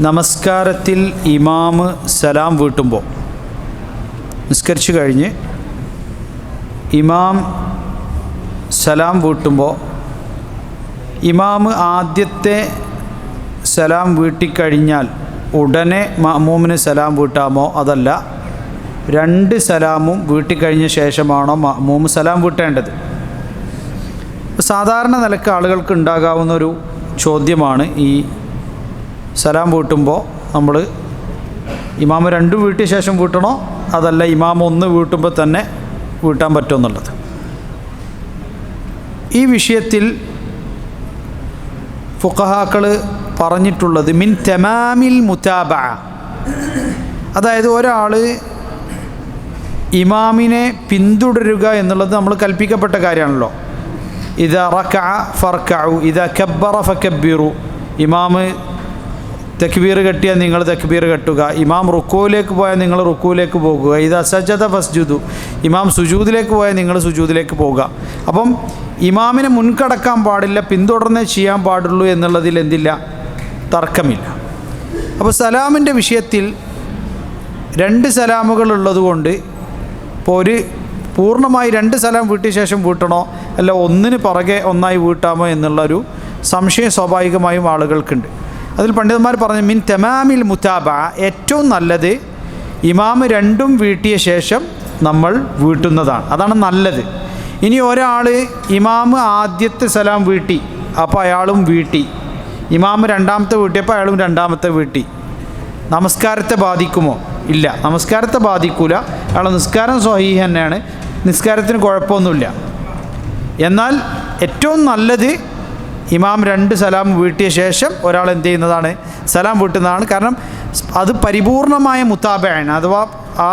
നമസ്കാരത്തിൽ ഇമാമ് സലാം വീട്ടുമ്പോൾ. നിസ്കരിച്ചു കഴിഞ്ഞ് ഇമാം സലാം വീട്ടുമ്പോൾ ഇമാമ് ആദ്യത്തെ സലാം വീട്ടിക്കഴിഞ്ഞാൽ ഉടനെ മഅമൂമിന് സലാം വീട്ടാമോ അതല്ല രണ്ട് സലാമും വീട്ടിക്കഴിഞ്ഞ ശേഷമാണോ മഅമൂമ് സലാം വീട്ടേണ്ടത്? സാധാരണ നിലയ്ക്ക് ആളുകൾക്ക് ഉണ്ടാകാവുന്ന ഒരു ചോദ്യമാണ് ഈ സലാം വീട്ടുമ്പോൾ നമ്മൾ ഇമാമ രണ്ട് വീട്ടിയ ശേഷം വീട്ടണോ? അതല്ല ഇമാമ ഒന്ന് വീട്ടുമ്പോൾ തന്നെ വീട്ടാൻ പറ്റുമെന്നുള്ളത് ഈ വിഷയത്തിൽ ഫുഖഹാക്കൾ പറഞ്ഞിട്ടുള്ളത് മിൻ തെമാമിൽ മുത്താബ അതായത് ഒരാൾ ഇമാമിനെ പിന്തുടരുക എന്നുള്ളത് നമ്മൾ കൽപ്പിക്കപ്പെട്ട കാര്യമാണല്ലോ. ഇത റക്ക ഫർക്കു ഇത കബ്ബറ ഫക്കബിറു ഇമാമ് തക്ബീർ കെട്ടിയാൽ നിങ്ങൾ തക്ബീർ കെട്ടുക. ഇമാം റുക്കുവിലേക്ക് പോയാൽ നിങ്ങൾ റുക്കുവിലേക്ക് പോകുക. ഇത് അസജത ഫസ്ജുദു. ഇമാം സുജൂദിലേക്ക് പോയാൽ നിങ്ങൾ സുജൂദിലേക്ക് പോകുക. അപ്പം ഇമാമിനെ മുൻകടക്കാൻ പാടില്ല പിന്തുടർന്നേ ചെയ്യാൻ പാടുള്ളൂ എന്നുള്ളതിൽ എന്തില്ല? തർക്കമില്ല. അപ്പോൾ സലാമിന്റെ വിഷയത്തിൽ രണ്ട് സലാമുകൾ ഉള്ളതുകൊണ്ട് ഇപ്പോൾ ഒരു പൂർണമായി രണ്ട് സലാം വീട്ടിയ ശേഷം വീട്ടണോ? അല്ല ഒന്നിന് പുറകെ ഒന്നായി വീട്ടാമോ എന്നുള്ളൊരു സംശയം സ്വാഭാവികമായും ആളുകൾക്കുണ്ട്. അതിൽ പണ്ഡിതന്മാർ പറഞ്ഞു മിൻ തെമാമിൽ മുത്താബ ഏറ്റവും നല്ലത് ഇമാമ് രണ്ടും വീട്ടിയ ശേഷം നമ്മൾ വീട്ടുന്നതാണ്. അതാണ് നല്ലത്. ഇനി ഒരാൾ ഇമാമ് ആദ്യത്തെ സലാം വീട്ടി അപ്പോൾ അയാളും വീട്ടി. ഇമാമ് രണ്ടാമത്തെ വീട്ടിയപ്പോൾ അയാളും രണ്ടാമത്തെ വീട്ടി. നമസ്കാരത്തെ ബാധിക്കുമോ? ഇല്ല. നമസ്കാരത്തെ ബാധിക്കൂല. അയാളെ നിസ്കാരം സ്വഹീ തന്നെയാണ്. നിസ്കാരത്തിന് കുഴപ്പമൊന്നുമില്ല. എന്നാൽ ഏറ്റവും നല്ലത് ഇമാം രണ്ട് സലാം വീട്ടിയ ശേഷം ഒരാൾ എന്ത് ചെയ്യുന്നതാണ് സലാം വീട്ടുന്നതാണ്. കാരണം അത് പരിപൂർണമായ മുത്താബയാണ്. അഥവാ ആ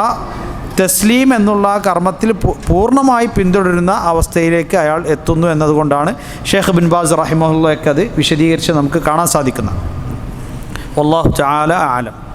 തസ്ലീം എന്നുള്ള കർമ്മത്തിൽ പൂർണമായി പിന്തുടരുന്ന അവസ്ഥയിലേക്ക് അയാൾ എത്തുന്നു എന്നതുകൊണ്ടാണ് ഷേഖ് ബിൻ ബാസ് റഹിമഹുല്ലയൊക്കെ അത് വിശദീകരിച്ച് നമുക്ക് കാണാൻ സാധിക്കുന്നത്. അള്ളാഹു ചാല ആലം.